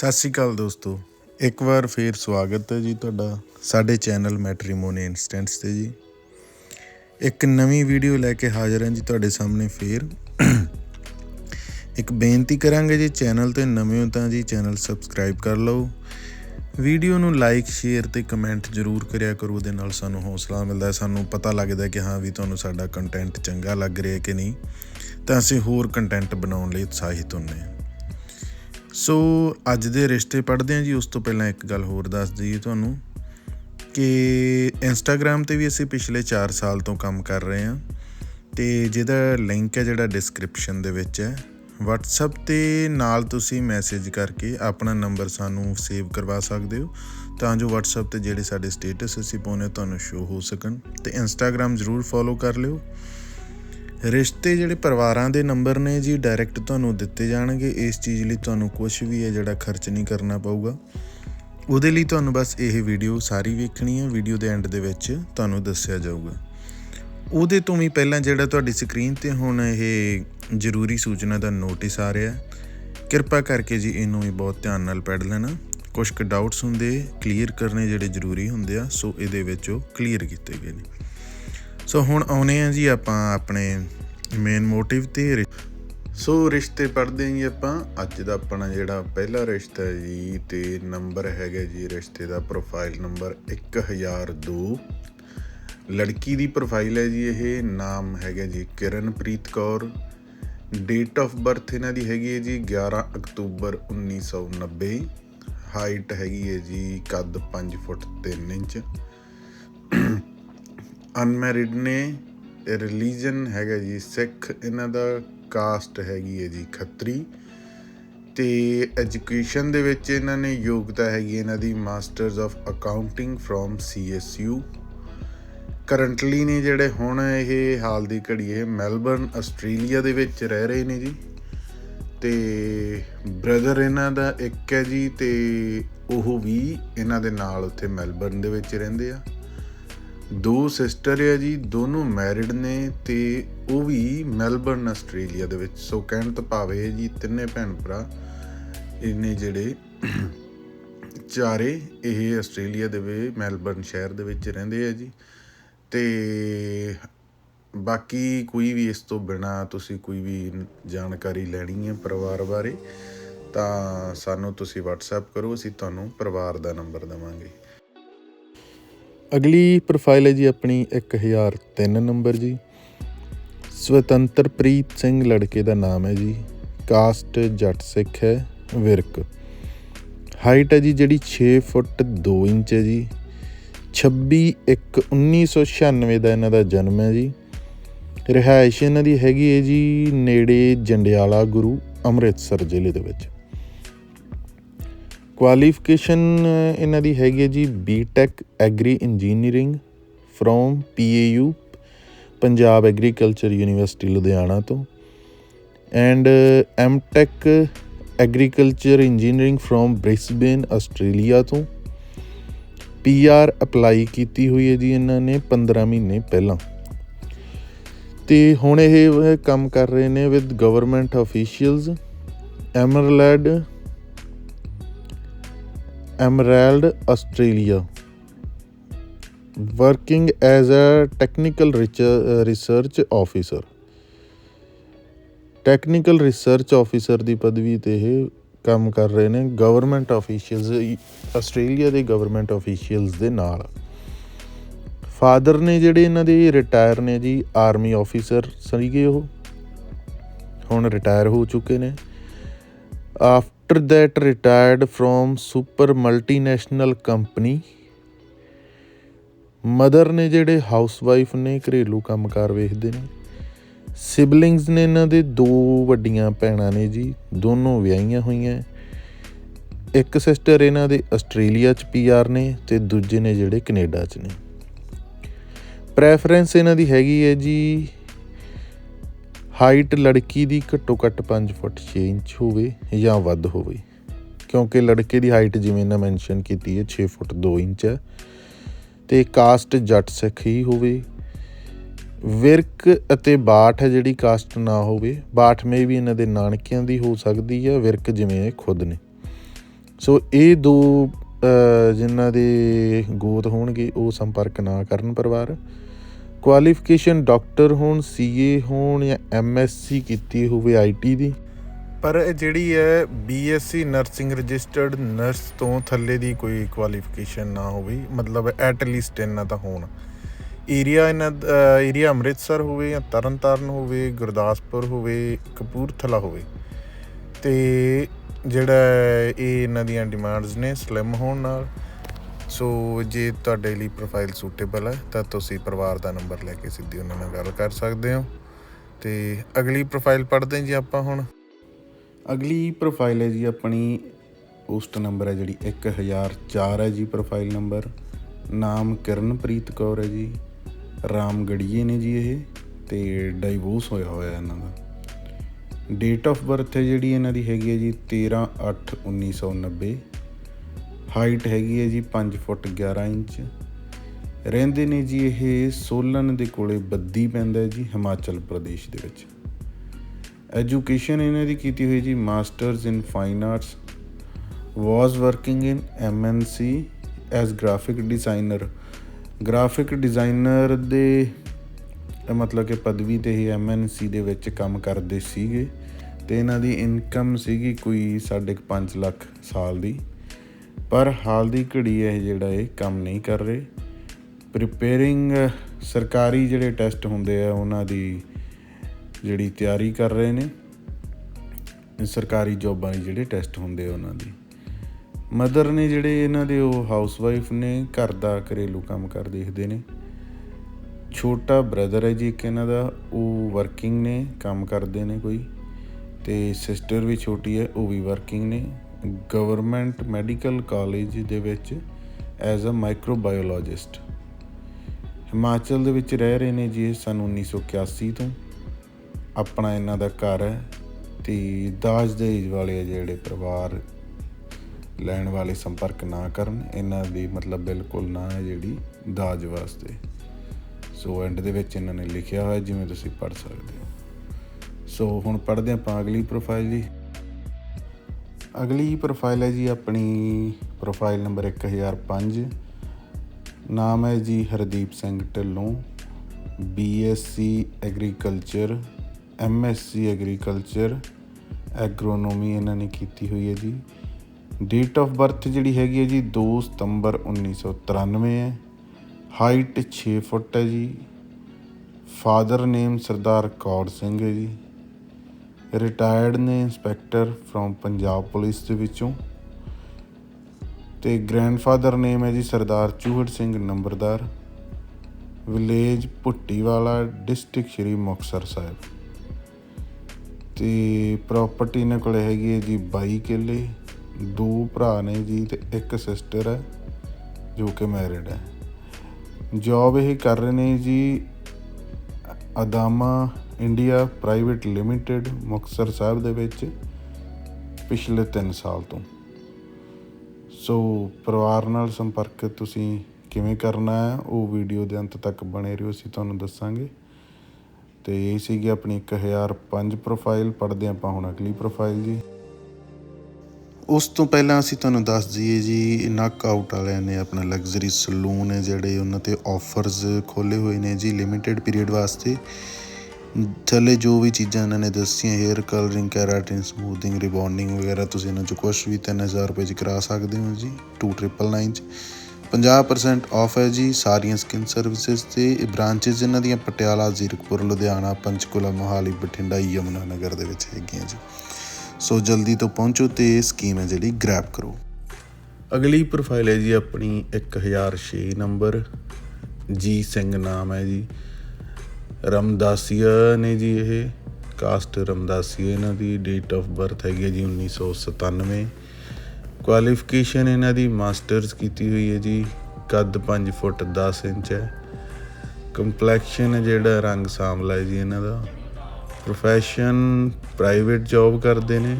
ਸਤਿ ਸ਼੍ਰੀ ਅਕਾਲ ਦੋਸਤੋ। ਇੱਕ ਵਾਰ ਫੇਰ ਸਵਾਗਤ ਹੈ ਜੀ ਤੁਹਾਡਾ ਸਾਡੇ ਚੈਨਲ ਮੈਟਰੀਮੋਨੀ ਇਨਸਟੈਂਟਸ ਤੇ ਜੀ। ਇੱਕ ਨਵੀਂ ਵੀਡੀਓ ਲੈ ਕੇ ਹਾਜ਼ਰ ਹਾਂ ਜੀ ਤੁਹਾਡੇ ਸਾਹਮਣੇ ਫੇਰ। ਇੱਕ ਬੇਨਤੀ ਕਰਾਂਗੇ ਜੀ ਚੈਨਲ ਤੇ ਨਵੇਂ ਹੋ ਤਾਂ ਜੀ ਚੈਨਲ ਸਬਸਕ੍ਰਾਈਬ ਕਰ ਲਓ। ਵੀਡੀਓ ਨੂੰ ਲਾਈਕ, ਸ਼ੇਅਰ ਤੇ ਕਮੈਂਟ ਜ਼ਰੂਰ ਕਰਿਆ ਕਰੋ, ਉਹਦੇ ਨਾਲ ਸਾਨੂੰ ਹੌਸਲਾ ਮਿਲਦਾ ਹੈ, ਸਾਨੂੰ ਪਤਾ ਲੱਗਦਾ ਹੈ ਕਿ ਹਾਂ ਵੀ ਤੁਹਾਨੂੰ ਸਾਡਾ ਕੰਟੈਂਟ ਚੰਗਾ ਲੱਗ ਰਿਹਾ ਕਿ ਨਹੀਂ। ਤਾਂ ਅਸੀਂ ਹੋਰ ਕੰਟੈਂਟ ਬਣਾਉਣ ਲਈ ਉਤਸ਼ਾਹਿਤ ਹੁੰਨੇ ਹਾਂ। ਸੋ ਅੱਜ ਦੇ ਰਿਸ਼ਤੇ ਪੜ੍ਹਦੇ ਹਾਂ ਜੀ, ਉਸ ਤੋਂ ਪਹਿਲਾਂ ਇੱਕ ਗੱਲ ਹੋਰ ਦੱਸ ਦਈਏ ਤੁਹਾਨੂੰ ਕਿ ਇੰਸਟਾਗ੍ਰam ਤੇ ਵੀ ਅਸੀਂ ਪਿਛਲੇ 4 ਸਾਲ ਤੋਂ ਕੰਮ ਕਰ ਰਹੇ ਹਾਂ ਤੇ ਜਿਹਦਾ ਲਿੰਕ ਹੈ ਜਿਹੜਾ ਡਿਸਕ੍ਰਿਪਸ਼ਨ ਦੇ ਵਿੱਚ ਹੈ, WhatsApp ਤੇ ਨਾਲ ਤੁਸੀਂ ਮੈਸੇਜ ਕਰਕੇ ਆਪਣਾ ਨੰਬਰ ਸਾਨੂੰ ਸੇਵ ਕਰਵਾ ਸਕਦੇ ਹੋ, ਤਾਂ ਜੋ WhatsApp ਤੇ ਜਿਹੜੇ ਸਾਡੇ ਸਟੇਟਸ ਅਸੀਂ ਪਾਉਨੇ ਤੁਹਾਨੂੰ ਸ਼ੋ ਹੋ ਸਕਣ ਤੇ Instagram ਜ਼ਰੂਰ ਫੋਲੋ ਕਰ ਲਿਓ। ਰਿਸ਼ਤੇ ਜਿਹੜੇ ਪਰਿਵਾਰਾਂ ਦੇ ਨੰਬਰ ਨੇ ਜੀ ਡਾਇਰੈਕਟ ਤੁਹਾਨੂੰ ਦਿੱਤੇ ਜਾਣਗੇ। ਇਸ ਚੀਜ਼ ਲਈ ਤੁਹਾਨੂੰ ਕੁਝ ਵੀ ਹੈ ਜਿਹੜਾ ਖਰਚ ਨਹੀਂ ਕਰਨਾ ਪਊਗਾ। ਉਹਦੇ ਲਈ ਤੁਹਾਨੂੰ ਬਸ ਇਹ ਵੀਡੀਓ ਸਾਰੀ ਵੇਖਣੀ ਹੈ। ਵੀਡੀਓ ਦੇ ਐਂਡ ਦੇ ਵਿੱਚ ਤੁਹਾਨੂੰ ਦੱਸਿਆ ਜਾਊਗਾ। ਉਹਦੇ ਤੋਂ ਵੀ ਪਹਿਲਾਂ ਜਿਹੜਾ ਤੁਹਾਡੀ ਸਕਰੀਨ ਤੇ ਹੁਣ ਇਹ ਜ਼ਰੂਰੀ ਸੂਚਨਾ ਦਾ ਨੋਟਿਸ ਆ ਰਿਹਾ ਕਿਰਪਾ ਕਰਕੇ ਜੀ ਇਹਨੂੰ ਵੀ ਬਹੁਤ ਧਿਆਨ ਨਾਲ ਪੜ੍ਹ ਲੈਣਾ। ਕੁਝ ਕੁ ਡਾਊਟਸ ਹੁੰਦੇ ਕਲੀਅਰ ਕਰਨੇ ਜਿਹੜੇ ਜ਼ਰੂਰੀ ਹੁੰਦੇ ਆ, ਸੋ ਇਹਦੇ ਵਿੱਚ ਉਹ ਕਲੀਅਰ ਕੀਤੇ ਗਏ ਨੇ। ਸੋ ਹੁਣ ਆਉਨੇ ਆ ਜੀ ਆਪਾਂ ਆਪਣੇ ਮੇਨ ਮੋਟਿਵ ਤੇ ਰਿ- ਸੋ ਰਿਸ਼ਤੇ ਪੜ੍ਹਦੇ ਹਾਂ ਜੀ ਆਪਾਂ। ਅੱਜ ਦਾ ਆਪਣਾ ਜਿਹੜਾ ਪਹਿਲਾ ਰਿਸ਼ਤਾ ਹੈ ਜੀ, ਤੇ ਨੰਬਰ ਹੈਗਾ ਜੀ ਰਿਸ਼ਤੇ ਦਾ ਪ੍ਰੋਫਾਈਲ ਨੰਬਰ 1002 ਲੜਕੀ ਦੀ ਪ੍ਰੋਫਾਈਲ ਹੈ ਜੀ ਇਹ, ਨਾਮ ਹੈਗਾ ਜੀ Kiranpreet Kaur. Date of birth ਇਹਨਾਂ ਦੀ ਹੈਗੀ ਹੈ ਜੀ 11 ਅਕਤੂਬਰ 1990 ਹਾਈਟ ਹੈਗੀ ਹੈ ਜੀ ਕੱਦ 5 ਫੁੱਟ 3 ਇੰਚ। ਅਨਮੈਰਿਡ ਨੇ ਰਿਲੀਜਨ ਹੈਗਾ ਜੀ, ਸਿੱਖ ਇਹਨਾਂ ਦਾ ਕਾਸਟ ਹੈਗੀ ਹੈ ਜੀ ਖੱਤਰੀ। ਤੇ ਐਜੂਕੇਸ਼ਨ ਦੇ ਵਿੱਚ ਇਹਨਾਂ ਨੇ ਯੋਗਤਾ ਹੈਗੀ ਇਹਨਾਂ ਦੀ, masters of accounting from CSU currently ਨੇ ਜਿਹੜੇ ਹੁਣ ਇਹ ਹਾਲ ਦੀ ਘੜੀ ਇਹ ਮੈਲਬਰਨ, ਆਸਟ੍ਰੇਲੀਆ ਦੇ ਵਿੱਚ ਰਹਿ ਰਹੇ ਨੇ ਜੀ। ਤੇ ਬ੍ਰਦਰ ਇਹਨਾਂ ਦਾ ਇੱਕ ਹੈ ਜੀ, ਤੇ ਉਹ ਵੀ ਇਹਨਾਂ ਦੇ ਨਾਲ ਉੱਥੇ ਮੈਲਬਰਨ ਦੇ ਵਿੱਚ ਰਹਿੰਦੇ ਆ। ਦੋ ਸਿਸਟਰ ਆ ਜੀ, ਦੋਨੋਂ ਮੈਰਿਡ ਨੇ ਤੇ ਉਹ ਵੀ ਮੈਲਬਰਨ, ਆਸਟ੍ਰੇਲੀਆ ਦੇ ਵਿੱਚ। ਸੋ ਕਹਿਣ ਤੋਂ ਭਾਵੇਂ ਜੀ, ਤਿੰਨੇ ਭੈਣ ਭਰਾ ਇਹਨੇ ਜਿਹੜੇ ਚਾਰੇ ਇਹ ਆਸਟ੍ਰੇਲੀਆ ਦੇ ਵਿੱਚ ਮੈਲਬਰਨ ਸ਼ਹਿਰ ਦੇ ਵਿੱਚ ਰਹਿੰਦੇ ਆ ਜੀ। ਤੇ ਬਾਕੀ ਕੋਈ ਵੀ ਇਸ ਤੋਂ ਬਿਨਾ ਤੁਸੀਂ ਕੋਈ ਵੀ ਜਾਣਕਾਰੀ ਲੈਣੀ ਹੈ ਪਰਿਵਾਰ ਬਾਰੇ, ਤਾਂ ਸਾਨੂੰ ਤੁਸੀਂ WhatsApp ਕਰੋ, ਅਸੀਂ ਤੁਹਾਨੂੰ ਪਰਿਵਾਰ ਦਾ ਨੰਬਰ ਦੇਵਾਂਗੇ। ਅਗਲੀ ਪ੍ਰੋਫਾਈਲ ਹੈ ਜੀ ਆਪਣੀ 1003 ਨੰਬਰ ਜੀ। ਸਵਤੰਤਰਪ੍ਰੀਤ ਸਿੰਘ ਲੜਕੇ ਦਾ ਨਾਮ ਹੈ ਜੀ। ਕਾਸਟ ਜੱਟ ਸਿੱਖ ਹੈ, ਵਿਰਕ। ਹਾਈਟ ਹੈ ਜੀ ਜਿਹੜੀ 6 ਫੁੱਟ 2 ਇੰਚ ਹੈ ਜੀ। 26 1 1996 ਦਾ ਇਹਨਾਂ ਦਾ ਜਨਮ ਹੈ ਜੀ। ਰਿਹਾਇਸ਼ ਇਹਨਾਂ ਦੀ ਹੈਗੀ ਹੈ ਜੀ ਨੇੜੇ ਜੰਡਿਆਲਾ ਗੁਰੂ ਅੰਮ੍ਰਿਤਸਰ ਜ਼ਿਲ੍ਹੇ ਦੇ ਵਿੱਚ। ਕੁਆਲੀਫਿਕੇਸ਼ਨ ਇਹਨਾਂ ਦੀ ਹੈਗੀ ਹੈ ਜੀ BTech agri engineering from PAU Punjab agriculture university Ludhiana ਤੋਂ। And MTech agriculture engineering from Brisbane Australia ਤੋਂ। ਪੀਆਰ ਅਪਲਾਈ ਕੀਤੀ ਹੋਈ ਹੈ ਜੀ ਇਹਨਾਂ ਨੇ 15 ਮਹੀਨੇ ਪਹਿਲਾਂ। ਤੇ ਹੁਣ ਇਹ ਕੰਮ ਕਰ ਰਹੇ ਨੇ with government officials Emerald Emerald Australia. Working as a technical research officer. Technical research officer ਦੀ ਪਦਵੀ ਤੇ ਇਹ ਕੰਮ ਕਰ ਰਹੇ ਨੇ ਗਵਰਨਮੈਂਟ ਅਫੀਸ਼ੀਅਲਸ ਆਸਟ੍ਰੇਲੀਆ ਦੇ ਗਵਰਨਮੈਂਟ ਅਫੀਸ਼ੀਅਲਸ ਦੇ ਨਾਲ। ਫਾਦਰ ਨੇ ਜਿਹੜੇ ਇਹਨਾਂ ਦੇ ਰਿਟਾਇਰ ਨੇ ਜੀ, ਆਰਮੀ ਆਫੀਸਰ ਸੀਗੇ ਉਹ। ਹੁਣ ਰਿਟਾਇਰ ਹੋ ਚੁੱਕੇ ਨੇ। Of after that retired from super multinational company mother ਨੇ ਜਿਹੜੇ ਹਾਊਸਵਾਈਫ ਨੇ, ਘਰੇਲੂ ਕੰਮਕਾਰ ਵੇਖਦੇ ਨੇ। ਸਿਬਲਿੰਗਸ ਨੇ ਇਹਨਾਂ ਦੇ ਦੋ ਵੱਡੀਆਂ ਭੈਣਾਂ ਨੇ ਜੀ, ਦੋਨੋਂ ਵਿਆਹੀਆਂ ਹੋਈਆਂ। ਇੱਕ ਸਿਸਟਰ ਇਹਨਾਂ ਦੇ ਆਸਟ੍ਰੇਲੀਆ ਚ ਪੀਆਰ ਨੇ ਤੇ ਦੂਜੇ ਨੇ ਜਿਹੜੇ ਕੈਨੇਡਾ ਚ ਨੇ। ਪ੍ਰੈਫਰੈਂਸ ਇਹਨਾਂ ਦੀ ਹੈਗੀ ਹੈ ਜੀ ਹਾਈਟ ਲੜਕੀ ਦੀ ਘੱਟੋ ਘੱਟ 5 ਫੁੱਟ 6 ਇੰਚ ਹੋਵੇ ਜਾਂ ਵੱਧ ਹੋਵੇ। ਕਿਉਂਕਿ ਲੜਕੇ ਦੀ ਹਾਈਟ ਜਿਵੇਂ ਨਾ ਮੈਂਸ਼ਨ ਕੀਤੀ ਹੈ 6 ਫੁੱਟ 2 ਇੰਚ ਹੈ। ਤੇ ਕਾਸਟ ਜੱਟ ਸਿੱਖ ਹੀ ਹੋਵੇ। ਵਿਰਕ ਅਤੇ ਬਾਠ ਹੈ ਜਿਹੜੀ ਕਾਸਟ ਨਾ ਹੋਵੇ। ਬਾਠ ਮੇ ਵੀ ਇਹਨਾਂ ਦੇ ਨਾਨਕਿਆਂ ਦੀ ਹੋ ਸਕਦੀ ਹੈ ਵਿਰਕ ਜਿਵੇਂ ਇਹ ਖੁਦ ਨੇ। ਸੋ ਇਹ ਦੋ ਅ, ਜਿਨ੍ਹਾਂ ਦੇ ਗੋਤ ਹੋਣਗੇ ਉਹ ਸੰਪਰਕ ਨਾ ਕਰਨ ਪਰਿਵਾਰ। ਕੁਆਲੀਫਿਕੇਸ਼ਨ ਡਾਕਟਰ ਹੋਣ ਸੀਏ ਹੋਣ ਜਾਂ ਐਮਐਸਸੀ ਕੀਤੀ ਹੋਵੇ ਆਈਟੀ ਦੀ? ਪਰ ਇਹ ਜਿਹੜੀ ਹੈ ਬੀਐਸਸੀ ਨਰਸਿੰਗ ਰਜਿਸਟਰਡ ਨਰਸ ਤੋਂ ਥੱਲੇ ਦੀ ਕੋਈ ਕੁਆਲੀਫਿਕੇਸ਼ਨ ਨਾ ਹੋਵੇ, ਮਤਲਬ ਐਟ ਲੀਸਟ ਇਹਨਾਂ ਦਾ ਹੋਣ। ਏਰੀਆ ਇਹਨਾਂ ਏਰੀਆ ਅੰਮ੍ਰਿਤਸਰ ਹੋਵੇ ਜਾਂ ਤਰਨਤਾਰਨ ਹੋਵੇ, ਗੁਰਦਾਸਪੁਰ ਹੋਵੇ, ਕਪੂਰਥਲਾ ਹੋਵੇ। ਤੇ ਜਿਹੜਾ ਇਹ ਇਹਨਾਂ ਦੀਆਂ ਡਿਮਾਂਡਸ ਨੇ ਸਲਿਮ ਹੋਣ ਨਾਲ। ਸੋ ਜੇ ਤੁਹਾਡੇ ਲਈ ਪ੍ਰੋਫਾਈਲ ਸੂਟੇਬਲ ਹੈ, ਤਾਂ ਤੁਸੀਂ ਪਰਿਵਾਰ ਦਾ ਨੰਬਰ ਲੈ ਕੇ ਸਿੱਧੀ ਉਹਨਾਂ ਨਾਲ ਗੱਲ ਕਰ ਸਕਦੇ ਹੋ। ਤੇ ਅਗਲੀ ਪ੍ਰੋਫਾਈਲ ਪੜ੍ਹਦੇ ਹਾਂ ਜੀ ਆਪਾਂ ਹੁਣ। ਅਗਲੀ ਪ੍ਰੋਫਾਈਲ ਹੈ ਜੀ ਆਪਣੀ ਪੋਸਟ ਨੰਬਰ ਹੈ ਜਿਹੜੀ 1004 ਹੈ ਜੀ ਪ੍ਰੋਫਾਈਲ ਨੰਬਰ ਨਾਮ ਕਿਰਨਪ੍ਰੀਤ ਕੌਰ ਹੈ ਜੀ। ਰਾਮਗੜੀਏ ਨੇ ਜੀ ਇਹ ਤੇ ਡਾਈਵੋਰਸ ਹੋਇਆ ਹੋਇਆ ਇਹਨਾਂ ਦਾ। ਡੇਟ ਆਫ ਬਰਥ ਹੈ ਜਿਹੜੀ ਇਹਨਾਂ ਦੀ ਹੈਗੀ ਹੈ ਜੀ 13 8 1990 ਹਾਈਟ ਹੈਗੀ ਹੈ ਜੀ 5 ਫੁੱਟ 11 ਇੰਚ। ਰਹਿੰਦੇ ਨੇ ਜੀ ਇਹ ਸੋਲਨ ਦੇ ਕੋਲੇ ਬੱਦੀ ਪੈਂਦਾ ਜੀ ਹਿਮਾਚਲ ਪ੍ਰਦੇਸ਼ ਦੇ ਵਿੱਚ। ਐਜੂਕੇਸ਼ਨ ਇਹਨਾਂ ਦੀ ਕੀਤੀ ਹੋਈ ਜੀ masters in fine arts was working in MNC as graphic designer graphic designer ਦੇ ਮਤਲਬ ਕਿ ਪਦਵੀ ਤੇ ਹੀ ਐਮਐਨਸੀ ਦੇ ਵਿੱਚ ਕੰਮ ਕਰਦੇ ਸੀਗੇ। ਤੇ ਇਹਨਾਂ ਦੀ ਇਨਕਮ ਸੀਗੀ ਕੋਈ 5.5 ਲੱਖ ਸਾਲ ਦੀ। ਪਰ ਹਾਲ ਦੀ ਘੜੀ ਇਹ ਜਿਹੜਾ ਇਹ ਕੰਮ ਨਹੀਂ ਕਰ ਰਹੇ। ਪ੍ਰੀਪੇਅਰਿੰਗ ਸਰਕਾਰੀ ਜਿਹੜੇ ਟੈਸਟ ਹੁੰਦੇ ਆ, ਉਹਨਾਂ ਦੀ ਜਿਹੜੀ ਤਿਆਰੀ ਕਰ ਰਹੇ ਨੇ। ਸਰਕਾਰੀ ਜੋਬਾਂ ਦੇ ਜਿਹੜੇ ਟੈਸਟ ਹੁੰਦੇ ਆ ਉਹਨਾਂ ਦੀ। ਮਦਰ ਨੇ ਜਿਹੜੇ ਇਹਨਾਂ ਦੇ ਉਹ ਹਾਊਸਵਾਈਫ ਨੇ, ਘਰ ਦਾ ਘਰੇਲੂ ਕੰਮ ਕਰ ਦੇਖਦੇ ਨੇ। ਛੋਟਾ ਬ੍ਰਦਰ ਹੈ ਜੀ ਇੱਕ ਇਹਨਾਂ ਦਾ, ਉਹ ਵਰਕਿੰਗ ਨੇ, ਕੰਮ ਕਰਦੇ ਨੇ ਕੋਈ। ਤੇ ਸਿਸਟਰ ਵੀ ਛੋਟੀ ਹੈ, ਉਹ ਵੀ ਵਰਕਿੰਗ ਨੇ। ਗਵਰਨਮੈਂਟ ਮੈਡੀਕਲ ਕਾਲਜ ਦੇ ਵਿੱਚ ਐਜ਼ ਅ ਮਾਈਕਰੋਬਾਇਓਲੋਜਿਸਟ। ਹਿਮਾਚਲ ਦੇ ਵਿੱਚ ਰਹਿ ਰਹੇ ਨੇ ਜੀ ਇਹ ਸਨ 1981 ਤੋਂ। ਆਪਣਾ ਇਹਨਾਂ ਦਾ ਘਰ ਹੈ ਤੇ ਦਾਜ ਦੇਜ ਵਾਲੇ ਜਿਹੜੇ ਪਰਿਵਾਰ ਲੈਣ ਵਾਲੇ ਸੰਪਰਕ ਨਾ ਕਰਨ, ਇਹਨਾਂ ਦੀ ਮਤਲਬ ਬਿਲਕੁਲ ਨਾ ਹੈ ਜਿਹੜੀ ਦਾਜ ਵਾਸਤੇ। ਸੋ ਐਂਡ ਦੇ ਵਿੱਚ ਇਹਨਾਂ ਨੇ ਲਿਖਿਆ ਹੋਇਆ ਜਿਵੇਂ ਤੁਸੀਂ ਪੜ੍ਹ ਸਕਦੇ ਹੋ। ਸੋ ਹੁਣ ਪੜ੍ਹਦੇ ਆਪਾਂ ਅਗਲੀ ਪ੍ਰੋਫਾਈਲ ਜੀ ਅਗਲੀ ਪ੍ਰੋਫਾਈਲ ਹੈ ਜੀ ਆਪਣੀ ਪ੍ਰੋਫਾਈਲ ਨੰਬਰ 1005 ਨਾਮ ਹੈ ਜੀ Hardeep Singh Dhillon. BSc agriculture MSc agriculture agronomy ਇਹਨਾਂ ਨੇ ਕੀਤੀ ਹੋਈ ਹੈ ਜੀ। ਡੇਟ ਆਫ ਬਰਥ ਜਿਹੜੀ ਹੈਗੀ ਹੈ ਜੀ 2 ਸਤੰਬਰ 1993 ਹੈ। ਹਾਈਟ 6 ਫੁੱਟ ਹੈ ਜੀ। ਫਾਦਰ ਨੇਮ ਸਰਦਾਰ ਕੌਰ ਸਿੰਘ ਹੈ ਜੀ। ਰਿਟਾਇਰਡ ਨੇ ਇੰਸਪੈਕਟਰ ਫਰੋਮ ਪੰਜਾਬ ਪੁਲਿਸ ਦੇ ਵਿੱਚੋਂ ਤੇ ਗ੍ਰੈਂਡਫਾਦਰ ਨੇਮ ਹੈ ਜੀ ਸਰਦਾਰ ਚੂਹੜ ਸਿੰਘ ਨੰਬਰਦਾਰ ਵਿਲੇਜ ਭੁੱਟੀਵਾਲਾ ਡਿਸਟ੍ਰਿਕਟ ਸ਼੍ਰੀ ਮੁਕਤਸਰ ਸਾਹਿਬ। ਤੇ ਪ੍ਰਾਪਰਟੀ ਇਹਨਾਂ ਕੋਲ ਹੈਗੀ ਹੈ ਜੀ 22 ਕਿੱਲੇ, ਦੋ ਭਰਾ ਨੇ ਜੀ ਤੇ ਇੱਕ ਸਿਸਟਰ ਹੈ, ਜੋ ਕਿ ਮੈਰਿਡ ਹੈ। ਜੌਬ ਇਹ ਕਰ ਰਹੇ ਨੇ ਜੀ Adama India private limited Muktsar Sahib ਦੇ ਵਿੱਚ ਪਿਛਲੇ 3 ਸਾਲ ਤੋਂ। ਸੋ ਪਰਿਵਾਰ ਨਾਲ ਸੰਪਰਕ ਤੁਸੀਂ ਕਿਵੇਂ ਕਰਨਾ ਹੈ, ਉਹ ਵੀਡੀਓ ਦੇ ਅੰਤ ਤੱਕ ਬਣੇ ਰਹੋ, ਅਸੀਂ ਤੁਹਾਨੂੰ ਦੱਸਾਂਗੇ। ਤੇ ਇਹ ਸੀਗੀ ਆਪਣੀ 1005 ਪ੍ਰੋਫਾਈਲ ਪੜਦੇ ਆਪਾਂ ਹੁਣ ਅਗਲੀ ਪ੍ਰੋਫਾਈਲ ਜੀ। ਉਸ ਤੋਂ ਪਹਿਲਾਂ ਅਸੀਂ ਤੁਹਾਨੂੰ ਦੱਸ ਦਈਏ ਜੀ ਨੱਕ ਆਊਟ ਵਾਲਿਆਂ ਨੇ ਆਪਣਾ ਲਗਜ਼ਰੀ ਸਲੂਨ ਹੈ ਜਿਹੜੇ ਉਹਨਾਂ ਤੇ ਆਫਰਸ ਖੋਲੇ ਹੋਏ ਨੇ ਜੀ ਲਿਮਿਟਿਡ ਪੀਰੀਅਡ ਵਾਸਤੇ। ਥੱਲੇ ਜੋ ਵੀ ਚੀਜ਼ਾਂ ਇਹਨਾਂ ਨੇ ਦੱਸੀਆਂ hair colouring keratin smoothing rebonding ਵਗੈਰਾ, ਤੁਸੀਂ ਇਹਨਾਂ ਚੋਂ ਕੁਝ ਵੀ 3000 ਰੁਪਏ ਚ ਕਰਾ ਸਕਦੇ ਹੋ ਜੀ 2999 ਚ। 50% ਆਫ ਹੈ ਜੀ ਸਾਰੀਆਂ ਸਕਿਨ ਸਰਵਿਸਿਜ਼ ਤੇ, ਇਹ ਬ੍ਰਾਂਚਸ ਇਹਨਾਂ ਦੀਆਂ ਪਟਿਆਲਾ, ਜ਼ੀਰਕਪੁਰ, ਲੁਧਿਆਣਾ, ਪੰਚਕੂਲਾ, ਮੋਹਾਲੀ, ਬਠਿੰਡਾ ਯਮੁਨਾ ਨਗਰ ਦੇ ਵਿੱਚ ਹੈਗੀਆਂ ਜੀ। ਸੋ ਜਲਦੀ ਤੋਂ ਪਹੁੰਚੋ ਤੇ ਇਹ ਸਕੀਮ ਹੈ ਜਿਹੜੀ ਗ੍ਰੈਬ ਕਰੋ। ਅਗਲੀ ਪ੍ਰੋਫਾਈਲ ਹੈ ਜੀ ਆਪਣੀ 1006 ਨੰਬਰ ਜੀ ਸਿੰਘ ਨਾਮ ਹੈ ਜੀ। ਰਮਦਾਸੀਆ ਨੇ ਜੀ ਇਹ ਕਾਸਟ ਰਮਦਾਸੀਆ ਇਹਨਾਂ ਦੀ ਡੇਟ ਆਫ ਬਰਥ ਹੈਗੀ ਹੈ ਜੀ 1997 ਕੁਆਲੀਫਿਕੇਸ਼ਨ ਇਹਨਾਂ ਦੀ ਮਾਸਟਰਸ ਕੀਤੀ ਹੋਈ ਹੈ ਜੀ, ਕੱਦ 5 ਫੁੱਟ 10 ਇੰਚ ਹੈ। ਕੰਪਲੈਕਸ਼ਨ ਜਿਹੜਾ ਰੰਗ ਸਾਂਵਲਾ ਹੈ ਜੀ ਇਹਨਾਂ ਦਾ। ਪ੍ਰੋਫੈਸ਼ਨ ਪ੍ਰਾਈਵੇਟ ਜੌਬ ਕਰਦੇ ਨੇ।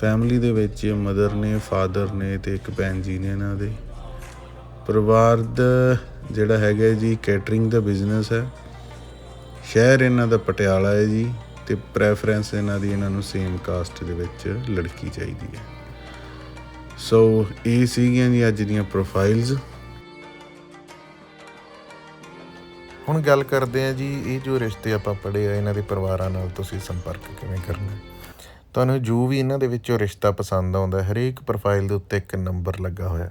ਫੈਮਿਲੀ ਦੇ ਵਿੱਚ ਮਦਰ ਨੇ ਫਾਦਰ ਨੇ ਤੇ ਇੱਕ ਭੈਣ ਜੀ ਨੇ ਇਹਨਾਂ ਦੇ। ਪਰਿਵਾਰ ਦਾ ਜਿਹੜਾ ਹੈਗਾ ਜੀ ਕੈਟਰਿੰਗ ਦਾ ਬਿਜ਼ਨਸ ਹੈ। ਸ਼ਹਿਰ ਇਹਨਾਂ ਦਾ ਪਟਿਆਲਾ ਹੈ ਜੀ ਤੇ ਪ੍ਰੈਫਰੈਂਸ ਇਹਨਾਂ ਦੀ ਇਹਨਾਂ ਨੂੰ ਸੇਮ ਕਾਸਟ ਦੇ ਵਿੱਚ ਲੜਕੀ ਚਾਹੀਦੀ ਹੈ। ਸੋ ਇਹ ਸੀਗੀਆਂ ਜੀ ਅੱਜ ਦੀਆਂ ਪ੍ਰੋਫਾਈਲਸ ਹੁਣ ਗੱਲ ਕਰਦੇ ਆ ਜੀ, ਇਹ ਜੋ ਰਿਸ਼ਤੇ ਆਪਾਂ ਪੜ੍ਹੇ ਆ, ਇਹਨਾਂ ਦੇ ਪਰਿਵਾਰਾਂ ਨਾਲ ਤੁਸੀਂ ਸੰਪਰਕ ਕਿਵੇਂ ਕਰਨਾ? ਤੁਹਾਨੂੰ ਜੋ ਵੀ ਇਹਨਾਂ ਦੇ ਵਿੱਚੋਂ ਰਿਸ਼ਤਾ ਪਸੰਦ ਆਉਂਦਾ, ਹਰੇਕ ਪ੍ਰੋਫਾਈਲ ਦੇ ਉੱਤੇ ਇੱਕ ਨੰਬਰ ਲੱਗਾ ਹੋਇਆ।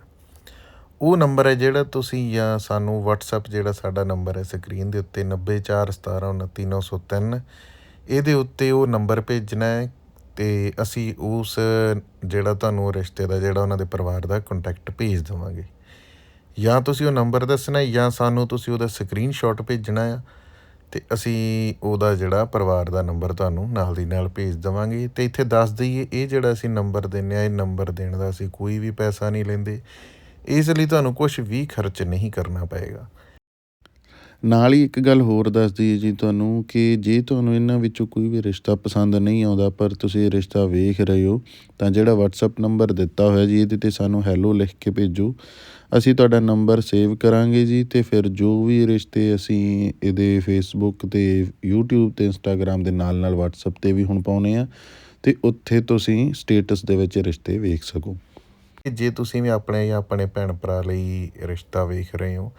ਉਹ ਨੰਬਰ ਹੈ ਜਿਹੜਾ ਤੁਸੀਂ ਜਾਂ ਸਾਨੂੰ ਵਟਸਐਪ ਜਿਹੜਾ ਸਾਡਾ ਨੰਬਰ ਹੈ ਸਕਰੀਨ ਦੇ ਉੱਤੇ 9417293903 ਇਹਦੇ ਉੱਤੇ ਉਹ ਨੰਬਰ ਭੇਜਣਾ ਹੈ ਤੇ ਅਸੀਂ ਉਸ ਜਿਹੜਾ ਤੁਹਾਨੂੰ ਰਿਸ਼ਤੇ ਦਾ ਜਿਹੜਾ ਉਹਨਾਂ ਦੇ ਪਰਿਵਾਰ ਦਾ ਕੰਟੈਕਟ ਭੇਜ ਦੇਵਾਂਗੇ। ਜਾਂ ਤੁਸੀਂ ਉਹ ਨੰਬਰ ਦੱਸਣਾ ਜਾਂ ਸਾਨੂੰ ਤੁਸੀਂ ਉਹਦਾ ਸਕਰੀਨਸ਼ਾਟ ਭੇਜਣਾ ਆ ਤੇ ਅਸੀਂ ਉਹਦਾ ਜਿਹੜਾ ਪਰਿਵਾਰ ਦਾ ਨੰਬਰ ਤੁਹਾਨੂੰ ਨਾਲ ਦੀ ਨਾਲ ਭੇਜ ਦੇਵਾਂਗੇ। ਤੇ ਇੱਥੇ ਦੱਸ ਦਈਏ, ਇਹ ਜਿਹੜਾ ਅਸੀਂ ਨੰਬਰ ਦਿੰਨੇ ਆ, ਇਹ ਨੰਬਰ ਦੇਣ ਦਾ ਅਸੀਂ ਕੋਈ ਵੀ ਪੈਸਾ ਨਹੀਂ ਲੈਂਦੇ। ਇਸ ਲਈ ਤੁਹਾਨੂੰ ਕੁਝ ਵੀ ਖਰਚ ਨਹੀਂ ਕਰਨਾ ਪਏਗਾ। ਨਾਲ ਹੀ ਇੱਕ ਗੱਲ ਹੋਰ ਦੱਸ ਦਈਏ ਜੀ ਤੁਹਾਨੂੰ ਕਿ ਜੇ ਤੁਹਾਨੂੰ ਇਹਨਾਂ ਵਿੱਚੋਂ ਕੋਈ ਵੀ ਰਿਸ਼ਤਾ ਪਸੰਦ ਨਹੀਂ ਆਉਂਦਾ, ਪਰ ਤੁਸੀਂ ਇਹ ਰਿਸ਼ਤਾ ਵੇਖ ਰਹੇ ਹੋ, ਤਾਂ ਜਿਹੜਾ WhatsApp ਨੰਬਰ ਦਿੱਤਾ ਹੋਇਆ ਜੀ, ਇਹਦੇ ਤੇ ਸਾਨੂੰ ਹੈਲੋ ਲਿਖ ਕੇ ਭੇਜੋ। ਅਸੀਂ ਤੁਹਾਡਾ ਨੰਬਰ ਸੇਵ ਕਰਾਂਗੇ ਜੀ ਤੇ ਫਿਰ ਜੋ ਵੀ ਰਿਸ਼ਤੇ ਅਸੀਂ ਇਹਦੇ Facebook ਤੇ, YouTube ਤੇ, Instagram ਦੇ ਨਾਲ ਨਾਲ WhatsApp ਤੇ ਵੀ ਹੁਣ ਪਾਉਨੇ ਆ, ਤੇ ਉੱਥੇ ਤੁਸੀਂ ਸਟੇਟਸ ਦੇ ਵਿੱਚ ਰਿਸ਼ਤੇ ਵੇਖ ਸਕੋ। ਜੇ ਤੁਸੀਂ ਵੀ ਆਪਣੇ ਜਾਂ ਆਪਣੇ ਭੈਣ ਭਰਾ ਲਈ ਰਿਸ਼ਤਾ ਵੇਖ ਰਹੇ ਹੋ,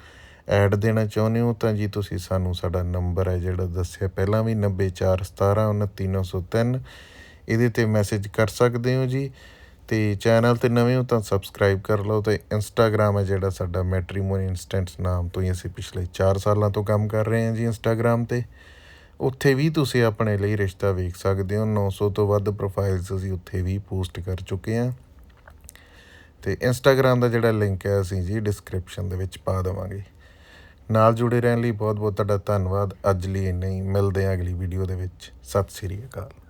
ਐਡ ਦੇਣਾ ਚਾਹੁੰਦੇ ਹੋ, ਤਾਂ ਜੀ ਤੁਸੀਂ ਸਾਨੂੰ ਸਾਡਾ ਨੰਬਰ ਹੈ ਜਿਹੜਾ ਦੱਸਿਆ ਪਹਿਲਾਂ ਵੀ 9417293903 ਇਹਦੇ ਤੇ ਮੈਸੇਜ ਕਰ ਸਕਦੇ ਹੋ ਜੀ। ਤੇ ਚੈਨਲ ਤੇ ਨਵੇਂ ਹੋ ਤਾਂ ਸਬਸਕ੍ਰਾਈਬ ਕਰ ਲਓ ਤੇ ਇੰਸਟਾਗ੍ਰam ਹੈ ਜਿਹੜਾ ਸਾਡਾ ਮੈਟਰੀਮੋਨੀ ਇਨਸਟੈਂਟਸ ਨਾਮ ਤੋਂ ਹੀ ਅਸੀਂ ਪਿਛਲੇ 4 ਸਾਲਾਂ ਤੋਂ ਕੰਮ ਕਰ ਰਹੇ ਹਾਂ ਜੀ ਇੰਸਟਾਗ੍ਰam ਤੇ। ਉੱਥੇ ਵੀ ਤੁਸੀਂ ਆਪਣੇ ਲਈ ਰਿਸ਼ਤਾ ਵੇਖ ਸਕਦੇ ਹੋ 900 ਤੋਂ ਵੱਧ ਪ੍ਰੋਫਾਈਲਸ ਅਸੀਂ ਉੱਥੇ ਵੀ ਪੋਸਟ ਕਰ ਚੁੱਕੇ ਹਾਂ। ਤੇ ਇੰਸਟਾਗ੍ਰam ਦਾ ਜਿਹੜਾ ਲਿੰਕ ਹੈ ਅਸੀਂ ਜੀ ਡਿਸਕ੍ਰਿਪਸ਼ਨ ਦੇ ਵਿੱਚ ਪਾ ਦੇਵਾਂਗੇ। ਨਾਲ ਜੁੜੇ ਰਹਿਣ ਲਈ ਬਹੁਤ ਬਹੁਤ ਤੁਹਾਡਾ ਧੰਨਵਾਦ। ਅੱਜ ਲਈ ਇੰਨਾ ਹੀ। ਮਿਲਦੇ ਹਾਂ ਅਗਲੀ ਵੀਡੀਓ ਦੇ ਵਿੱਚ। ਸਤਿ ਸ੍ਰੀ ਅਕਾਲ।